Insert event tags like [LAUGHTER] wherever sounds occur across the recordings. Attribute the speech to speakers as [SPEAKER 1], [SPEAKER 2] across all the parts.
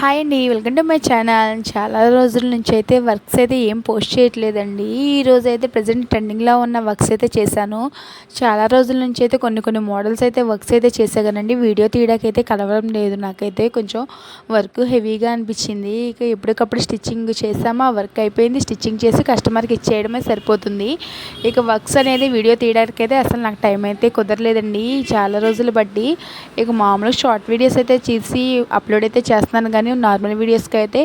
[SPEAKER 1] Hi అండి welcome to my channel చాలా రోజుల నుంచి అయితే వర్క్స్ అయితే ఏం పోస్ట్ చేయట్లేదండి. ఈ రోజు అయితే ప్రజెంట్ ట్రెండింగ్లో ఉన్న వర్క్స్ అయితే చేశాను. చాలా రోజుల నుంచి అయితే కొన్ని కొన్ని మోడల్స్ అయితే వర్క్స్ అయితే చేసాగానండి వీడియో తీయడానికి అయితే కలవడం లేదు. నాకైతే కొంచెం వర్క్ హెవీగా అనిపించింది. ఇక ఎప్పటికప్పుడు స్టిచ్చింగ్ చేసాము ఆ వర్క్ అయిపోయింది. స్టిచ్చింగ్ చేసి కస్టమర్కి ఇచ్చేయడమే సరిపోతుంది. ఇక వర్క్స్ అనేది వీడియో తీయడానికి అయితే అసలు నాకు టైం అయితే కుదరలేదండి. చాలా రోజులు బట్టి ఇక మామూలుగా షార్ట్ వీడియోస్ అయితే చేసి అప్లోడ్ అయితే చేస్తున్నాను. కానీ నార్మల్ వీడియోస్కి అయితే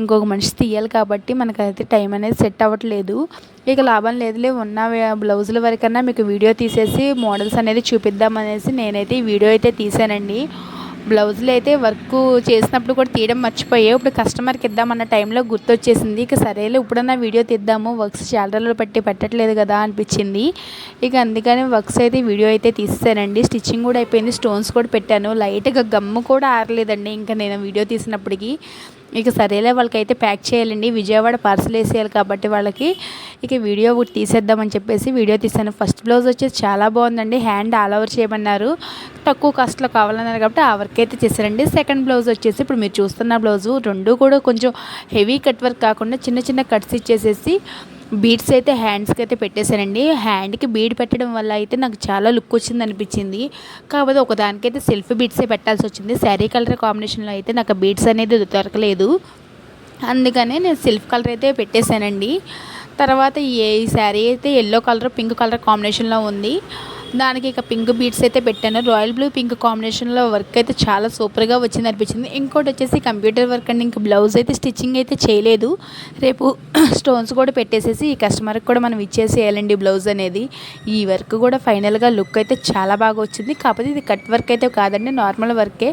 [SPEAKER 1] ఇంకొక మనిషి తీయాలి కాబట్టి మనకైతే టైం అనేది సెట్ అవ్వట్లేదు. ఇక లాభం లేదులే ఉన్న బ్లౌజుల వరకన్నా మీకు వీడియో తీసేసి మోడల్స్ అనేది చూపిద్దామనేసి నేనైతే ఈ వీడియో అయితే తీసానండి. బ్లౌజులు అయితే వర్క్ చేసినప్పుడు కూడా తీయడం మర్చిపోయాయి ఇప్పుడు కస్టమర్కి ఇద్దామన్న టైంలో గుర్తొచ్చేసింది. ఇక సరేలే ఇప్పుడన్నా వీడియో తీద్దాము. వర్క్స్ చాలా పెట్టి పట్టి పెట్టట్లేదు కదా అనిపించింది. ఇక అందుకని వర్క్స్ అయితే వీడియో అయితే తీసేసానండి. స్టిచ్చింగ్ కూడా అయిపోయింది. స్టోన్స్ కూడా పెట్టాను. లైట్గా గమ్ము కూడా ఆరలేదండి. ఇంకా నేను వీడియో తీసినప్పటికీ. ఇక సరేలే వాళ్ళకైతే ప్యాక్ చేయాలండి. విజయవాడ పార్సల్ వేసేయాలి కాబట్టి వాళ్ళకి ఇక వీడియో ఒకటి తీసేద్దామని చెప్పేసి వీడియో తీసాను. ఫస్ట్ బ్లౌజ్ వచ్చేసి చాలా బాగుందండి. హ్యాండ్ ఆల్ ఓవర్ చేయమన్నారు. తక్కువ కాస్ట్లో కావాలన్నారు కాబట్టి ఆ వర్క్ అయితే చేశారండి. సెకండ్ బ్లౌజ్ వచ్చేసి ఇప్పుడు మీరు చూస్తున్న బ్లౌజు రెండు కూడా కొంచెం హెవీ కట్ వర్క్ కాకుండా చిన్న చిన్న కట్స్ ఇచ్చేసేసి బీడ్స్ అయితే హ్యాండ్స్కి అయితే పెట్టేశానండి. హ్యాండ్కి బీడ్ పెట్టడం వల్ల అయితే నాకు చాలా లుక్ వచ్చింది అనిపించింది. కాకపోతే ఒకదానికైతే సెల్ఫ్ బీడ్సే పెట్టాల్సి వచ్చింది. శారీ కలర్ కాంబినేషన్లో అయితే నాకు బీడ్స్ అనేది దొరకలేదు. అందుకనే నేను సెల్ఫ్ కలర్ అయితే పెట్టేశానండి. తర్వాత ఈ శారీ అయితే ఎల్లో కలర్ పింక్ కలర్ కాంబినేషన్లో ఉంది. దానికి ఇక పింక్ బీట్స్ అయితే పెట్టాను. రాయల్ బ్లూ పింక్ కాంబినేషన్లో వర్క్ అయితే చాలా సూపర్గా వచ్చింది అనిపించింది. ఇంకోటి వచ్చేసి కంప్యూటర్ వర్క్ అండి ఇంక బ్లౌజ్ అయితే స్టిచ్చింగ్ అయితే చేయలేదు. రేపు [CLEARS THROAT] స్టోన్స్ కూడా పెట్టేసేసి ఈ కస్టమర్కి కూడా మనం ఇచ్చేసేయాలండి బ్లౌజ్ అనేది. ఈ వర్క్ కూడా ఫైనల్గా లుక్ అయితే చాలా బాగా వచ్చింది. కాకపోతే ఇది కట్ వర్క్ అయితే కాదండి నార్మల్ వర్కే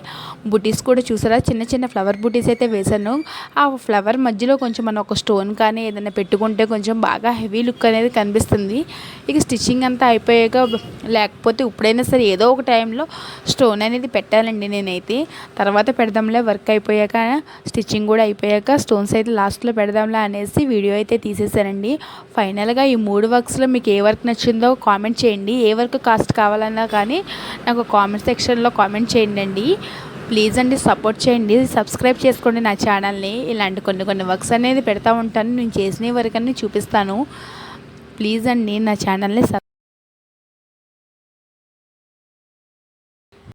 [SPEAKER 1] బుటీస్ కూడా చూసారా? చిన్న చిన్న ఫ్లవర్ బుటీస్ అయితే వేశాను. ఆ ఫ్లవర్ మధ్యలో కొంచెం మనం ఒక స్టోన్ కానీ ఏదైనా పెట్టుకుంటే కొంచెం బాగా హెవీ లుక్ అనేది కనిపిస్తుంది. ఇక స్టిచ్చింగ్ అంతా అయిపోయాక లేకపోతే ఇప్పుడైనా సరే ఏదో ఒక టైంలో స్టోన్ అనేది పెట్టాలండి నేనైతే. తర్వాత పెడదాంలే వర్క్ అయిపోయాక స్టిచ్చింగ్ కూడా అయిపోయాక స్టోన్స్ అయితే లాస్ట్లో పెడదాంలే అనేసి వీడియో అయితే తీసేశానండి ఫైనల్గా ఈ మూడు వర్క్స్లో మీకు ఏ వర్క్ నచ్చిందో కామెంట్ చేయండి. ఏ వర్క్ కాస్ట్ కావాలన్నా కానీ నాకు కామెంట్ సెక్షన్లో కామెంట్ చేయండి అండి. ప్లీజ్ అండి సపోర్ట్ చేయండి. సబ్స్క్రైబ్ చేసుకోండి నా ఛానల్ని. ఇలాంటి కొన్ని కొన్ని వర్క్స్ అనేది పెడతా ఉంటాను. నేను చేసిన వరకు చూపిస్తాను. ప్లీజ్ అండి నా ఛానల్ని